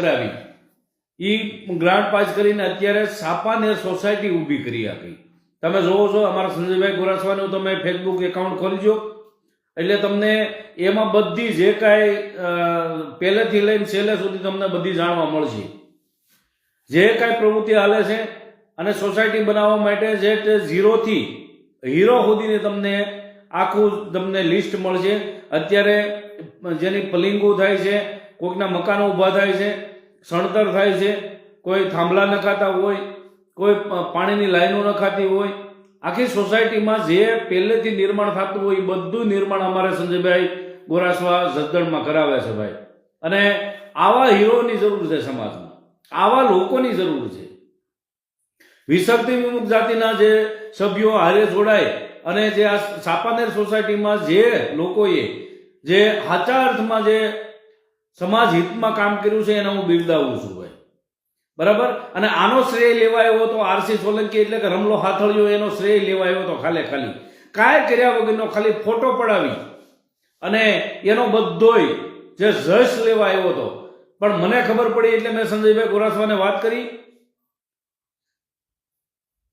કરાવી. એ grant pass કરીને અત્યારે સાપાનેર સોસાયટી ઊભી કરી આપી. તમે જોવો છો, અમારા સંજયભાઈ ગોરાસવાનું તમે ફેસબુક એકાઉન્ટ ખોલજો. એટલે તમને એમાં બધી જે કાંઈ પહેલેથી લઈને છેલ્લે સુધી તમને બધી જાણવા મળશે. જે કાંઈ પ્રવૃત્તિ હાલે છે અને સોસાયટી બનાવવા માટે જે તે ઝીરોથી, હીરો સુધીને તમને આખું તમને લિસ્ટ મળશે. અત્યારે જેની પલિંગો થાય છે, કોઈકના મકાનો ઊભા થાય છે સણતર થાય છે, કોઈ થાંભલા નખાતા હોય, કોઈ પાણીની લાઈનો નખાતી હોય, આખી સોસાયટીમાં જે પહેલેથી નિર્માણ થતું હોય એ બધું નિર્માણ અમારે સંજયભાઈ ગોરાસવા જસદણમાં કરાવે છે ભાઈ. અને આવા હીરોની જરૂર છે સમાજમાં. આવા લોકોની જરૂર છે. વિસર્તી વિમુખ જાતિના જે સભ્યો હારે જોડાય અને જે આ સાપાનેર સોસાયટીમાં જે લોકોએ જે સાચા અર્થમાં જે સમાજ હિતમાં કામ કર્યું છે એને હું બિરદાવું છું ભાઈ. બરાબર? અને આનો શ્રેય લેવા આવ્યો તો આરસી સોલંકી એટલે કે રમલો હાથળ્યો એનો શ્રેય લેવા આવ્યો તો ખાલે ખાલી. કાંઈ કર્યા વગરનો ખાલી ફોટો પડાવી અને એનો બધોય જે જશ લેવા આવ્યો હતો. પણ મને ખબર પડી એટલે મેં સંજયભાઈ ગોરાસવાને વાત કરી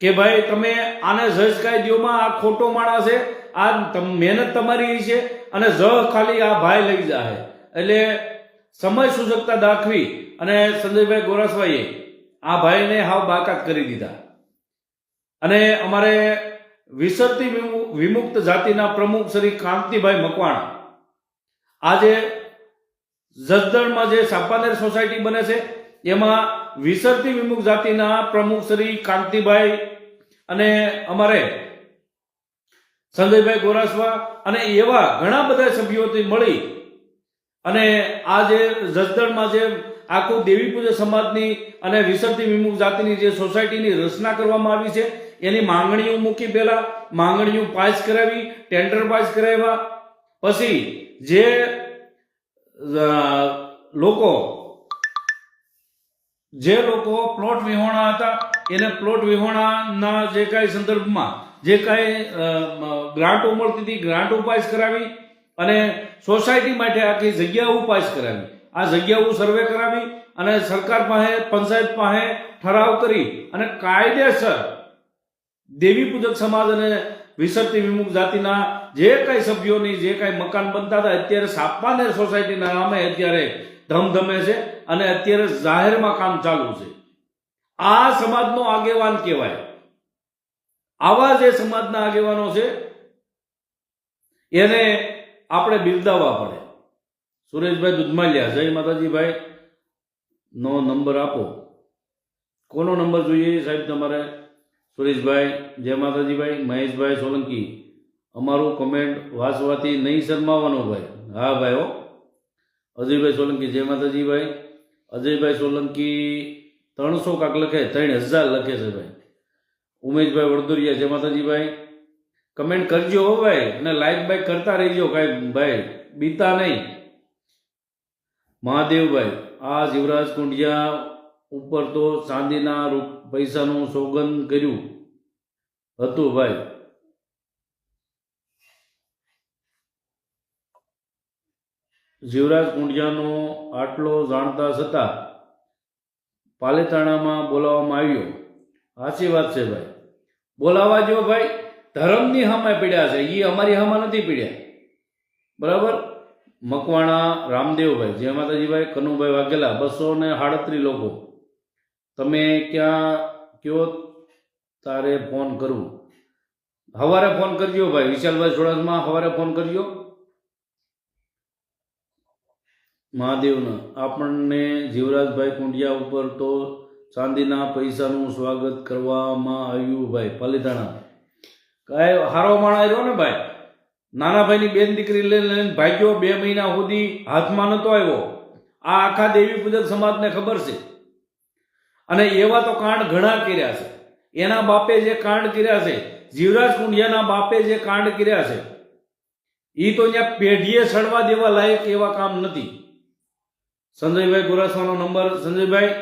કે ભાઈ, તમે આને જજ કાયદીઓમાં આ ખોટો માળા છે, આ મહેનત તમારી છે અને જ ખાલી આ ભાઈ લઈ જાય એટલે સમય સૂચકતા દાખવી અને સંજયભાઈ ગોરાસભાઈએ આ ભાઈને હાવ બાકાત કરી દીધા. અને અમારે વિસરતી વિમુ- વિમુક્ત જાતિના પ્રમુખ શ્રી કાંતિભાઈ મકવાણા આજે જસદણમાં જે સાપાનેર સોસાયટી બને છે, એમાં વિસરતી વિમુખ જાતિના પ્રમુખ શ્રી કાંતિભાઈ અને અમારે સંજયભાઈ ગોરાસવા અને એવા ઘણા બધા સભ્યોથી મળી અને આ જે જસદણમાં જે આખું દેવી પૂજા સમાજની અને વિસર્તી વિમુખ જાતિની જે સોસાયટીની રચના કરવામાં આવી છે, એની માંગણીઓ મૂકી પહેલા માંગણીઓ પાસ કરાવી, ટેન્ડર પાસ કરાવ્યા. પછી જે લોકો જે લોકો પ્લોટ વિહોણા હતા, એને પ્લોટ વિહોણાના જે કાંઈ સંદર્ભમાં, જે કાંઈ ગ્રાન્ટો મળતી હતી, ગ્રાન્ટો પાસ કરાવી અને સોસાયટી માટે આખી જગ્યા ઉપાસ કરાવી. આ જગ્યાઓ સર્વે કરાવી અને સરકાર પાસે, પંચાયત પાસે ઠરાવ કરી અને કાયદેસર દેવી પૂજક સમાજ અને વિસર્તી વિમુખ જાતિના જે કાંઈ સભ્યોની જે કાંઈ મકાન બનતા હતા, અત્યારે સાપાનેર સોસાયટીના નામે અત્યારે ધમધમે છે અને અત્યારે જાહેરમાં કામ ચાલુ છે. આ સમાજનો આગેવાન કહેવાય. આવા જે સમાજના આગેવાનો છે, એને આપણે બિરદાવવા પડે. સુરેશભાઈ દુધમાલિયા, જય માતાજીભાઈ. નો નંબર આપો. કોનો નંબર જોઈએ સાહેબ તમારે? સુરેશભાઈ, જય માતાજીભાઈ. મહેશભાઈ સોલંકી. અમારું કમેન્ટ વાંચવાથી નહીં શરમાવાનો ભાઈ. હા ભાઈ હો. અજયભાઈ સોલંકી, જય માતાજીભાઈ. અજયભાઈ સોલંકી ત્રણસો કાંક લખે, ત્રણ હજાર લખે છે ભાઈ. ઉમેશભાઈ વડદુરિયા, જય માતાજીભાઈ. કમેન્ટ કરજો હો ભાઈ. અને લાઈક બાઈક કરતા રહેજો કાંઈ ભાઈ. બીતા નહીં. મહાદેવભાઈ આ જીવરાજ કુંડિયા ઉપર તો ચાંદીના રૂપ પૈસાનું સોગંદ કર્યું હતું ભાઈ. જીવરાજ કુંડિયાનો આટલો જાણતા છતાં પાલેતાણામાં બોલાવવામાં આવ્યો. સાચી વાત છે ભાઈ. બોલાવા જો ભાઈ. ધર્મની હામે પીડ્યા છે. એ અમારી હામાં નથી પીડ્યા. બરાબર? મકવાણા, રામદેવભાઈ, જય માતાજીભાઈ, કનુભાઈ વાઘેલા, બસો ને સાડત્રીસ લોકો. તમે ક્યાં કયો? તારે ફોન કરવું. સવારે ફોન કરજો ભાઈ. વિશાલભાઈ સોડાસમાં સવારે ફોન કરજો. મહાદેવના. આપણને જીવરાજભાઈ કુંડિયા ઉપર તો ચાંદીના પૈસાનું સ્વાગત કરવામાં આવ્યું ભાઈ. પાલિતાણા. કાંઈ હારો માણા આવ્યો ને ભાઈ, નાના ભાઈની બેન દીકરી લઈને લઈને ભાગ્યો, બે મહિના સુધી હાથમાં નતો આવ્યો. આ આખા દેવી પૂજક સમાજને ખબર છે. અને એવા તો કાંડ ઘણા કર્યા છે. એના બાપે જે કાંડ કર્યા છે, જીવરાજ કુંડિયાના બાપે જે કાંડ કર્યા છે એ તો અહીંયા પેઢીએ સડવા દેવા લાયક એવા કામ નથી. સંજયભાઈ ગોરાસવાનો નંબર, સંજયભાઈ,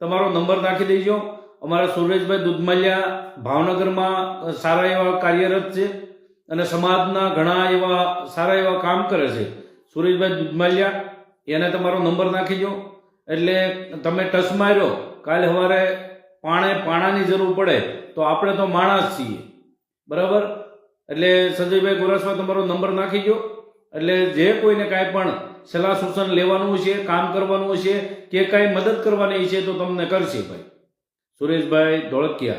તમારો નંબર નાખી દેજો. અમારા સુરેશભાઈ દુધમલિયા ભાવનગરમાં સારા એવા કાર્યરત છે અને સમાજના ઘણા એવા સારા એવા કામ કરે છે. સુરેશભાઈ દુધમલિયા, એને તમારો નંબર નાખી દો એટલે તમે ટચ માર્યો, કાલે સવારે પાણે પાણાની જરૂર પડે તો આપણે તો માણસ છીએ. બરાબર? એટલે સંજયભાઈ ગોરાસમાં તમારો નંબર નાખી દો એટલે જે કોઈને કાંઈ પણ સલાહ સૂચન લેવાનું છે, કામ કરવાનું છે, કે કાંઈ મદદ કરવાની છે તો તમને કરશે ભાઈ. સુરેશભાઈ ધોળકિયા,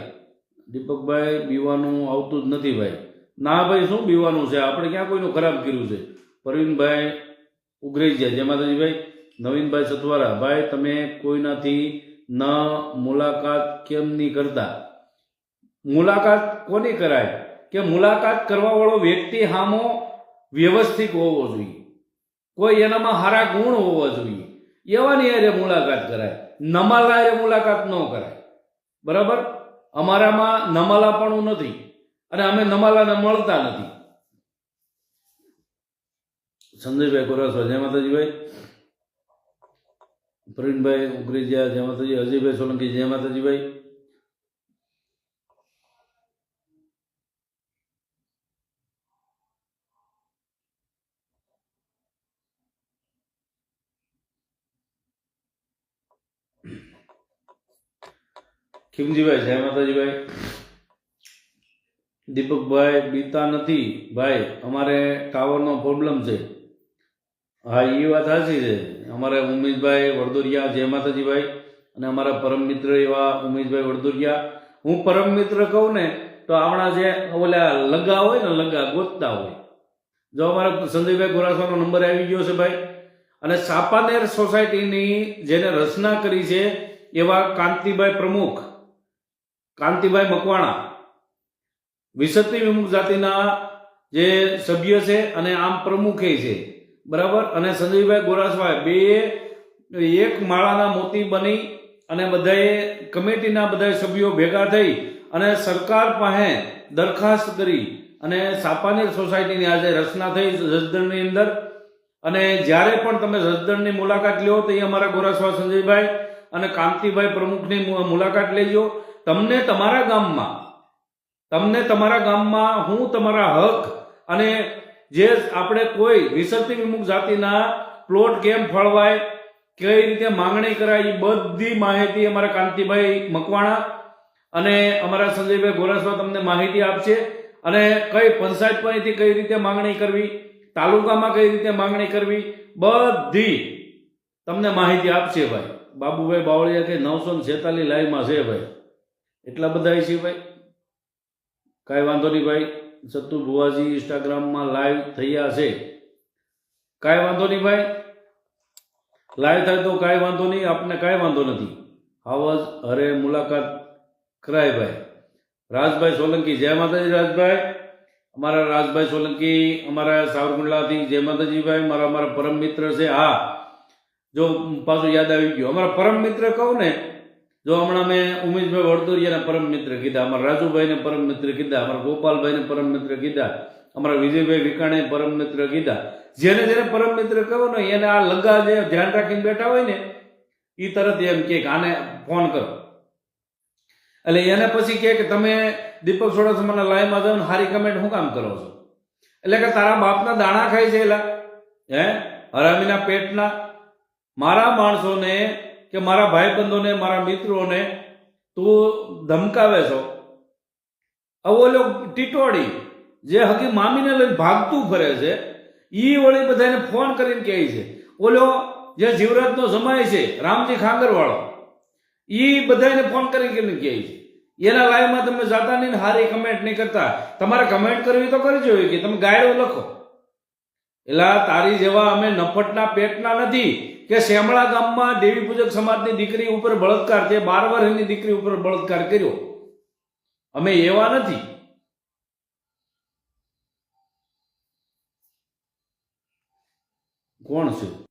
દીપકભાઈ બીવાનું આવતું જ નથી ભાઈ. ના ભાઈ, શું બીવાનું છે? આપણે ક્યાં કોઈનું ખરાબ કર્યું છે? પ્રવીણભાઈ ઉઘરેજિયા, જય માતાજીભાઈ નવીનભાઈ સથવારા, ભાઈ, તમે કોઈનાથી ન મુલાકાત કેમ નહીં કરતા? મુલાકાત કોની કરાય? કે મુલાકાત કરવાવાળો વ્યક્તિ હામો વ્યવસ્થિત હોવો જોઈએ. કોઈ એનામાં સારા ગુણ હોવા જોઈએ. એવાની હારે મુલાકાત કરાય. નમાલા મુલાકાત ન કરાય. બરાબર? અમારામાં નમાલાપણું નથી અને અમે નમાલાને મળતા નથી. સંજયભાઈ કોરાસવા જય માતાજીભાઈ. પ્રવીણભાઈ ઉગરેજિયા, જય માતાજી. અજયભાઈ સોલંકી, જય માતાજીભાઈ. ખીમજીભાઈ, જય માતાજીભાઈ. દીપકભાઈ, બીતા નથી. ભાઈ, અમારે ટાવરનો પ્રોબ્લેમ છે. હા એ વાત સાચી છે. અમારે ઉમેશભાઈ વડદુરિયા, જય માતાજીભાઈ. અને અમારા પરમ મિત્ર એવા ઉમેશભાઈ વડદોરિયા. હું પરમ મિત્ર કહું ને, તો આપણા જે ઓલા લગા હોય ને લગા ગોતતા હોય. જો અમારા સંજયભાઈ ગોરાસાનો નંબર આવી ગયો છે ભાઈ. અને સાપાનેર સોસાયટીની જેને રચના કરી છે એવા કાંતિભાઈ પ્રમુખ કાંતિભાઈ મકવાણા વિસતી વિમુખ જાતિના જે સભ્ય છે અને આમ પ્રમુખે છે, બરાબર? અને સંજયભાઈ ગોરાસભાઈ બે, એક માળાના મોતી બની અને બધાએ કમિટીના બધા સભ્યો ભેગા થઈ અને સરકાર પાસે દરખાસ્ત કરી અને સાપાનેર સોસાયટીની આજે રચના થઈ જસદણની અંદર. અને જ્યારે પણ તમે જસદણની મુલાકાત લ્યો તો અમારા ગોરાસવા સંજયભાઈ અને કાંતિભાઈ પ્રમુખની મુલાકાત લેજો. તમને તમારા ગામમાં, તમને તમારા ગામમાં હું તમારા હક અને જે આપણે કોઈ વિસર્તી વિમુખ જાતિના પ્લોટ કેમ ફળવાય, કઈ રીતે માંગણી કરાય એ બધી માહિતી અમારા કાંતિભાઈ મકવાણા અને અમારા સંજયભાઈ ગોરસવા તમને માહિતી આપશે અને કઈ પંચાયત પાસેથી કઈ રીતે માંગણી કરવી, તાલુકામાં કઈ રીતે માંગણી કરવી, બધી તમને માહિતી આપશે ભાઈ. બાબુભાઈ બાવળિયા કે નવસો છેતાલીસ લાઈવમાં છે ભાઈ. એટલા બધા છે ભાઈ? કાંઈ વાંધો નહીં ભાઈ. સત્તુ ભુવાજી ઇન્સ્ટાગ્રામમાં લાઈવ થયા છે. કાંઈ વાંધો નહીં ભાઈ. લાઈવ થાય તો કાંઈ વાંધો નહીં, આપને કાંઈ વાંધો નથી. આવાજ હરે મુલાકાત કરાય ભાઈ. રાજભાઈ સોલંકી, જય માતાજી રાજભાઈ. અમારા રાજભાઈ સોલંકી, અમારા સાવરકુંડલાથી જય માતાજીભાઈ મારા અમારા પરમ મિત્ર છે. હા, જો પાછું યાદ આવી ગયું. અમારા પરમ મિત્ર કહું ને જો હમણાં મેં ઉમેશભાઈ વડદોરિયાને પરમ મિત્ર કીધા, અમારા રાજુભાઈને પરમ મિત્ર કીધા, અમારા ગોપાલભાઈને પરમ મિત્ર કીધા, અમારા વિજયભાઈ વિકાણે પરમ મિત્ર કીધા. જેને જેને પરમ મિત્ર કહો ને એને આ લગા જે ધ્યાન રાખીને બેઠા હોય ને એ તરત એમ કે આને ફોન કરો. એટલે એને પછી કહે કે તમે દીપક સોડાસમાના લાઈવમાં જાઓ ને સારી કમેન્ટ શું કામ કરો છો? એટલે કે તારા બાપના દાણા ખાય છે એલા. હે? હરામીના પેટના. મારા માણસોને કે મારા ભાઈબંધોને, મારા મિત્રોને તું ધમકાવે છો. આવો ઓલો ટીટોડી જે હકી મામીને લઈને ભાગતું ફરે છે, ઈ વળી બધાને ફોન કરીને કહે છે, ઓલો જે જીવરાજનો જમાય છે, રામજી ખાંગરવાળો. ઈ બધાને ફોન કરીને કહે છે. એના લાઈવમાં તમે જાતા નહીં હારી કમેન્ટ નહીં કરતા. તમારે કમેન્ટ કરવી તો કરી જોઈએ કે તમે ગાયડો લખો. એટલે તારી જેવા અમે નફટના પેટના નથી. કે શેમળા ગામમાં દેવી પૂજક સમાજની દીકરી ઉપર બળાત્કાર છે બાર વર્ષની દીકરી ઉપર બળાત્કાર કર્યો. અમે એવા નથી. કોણ છે?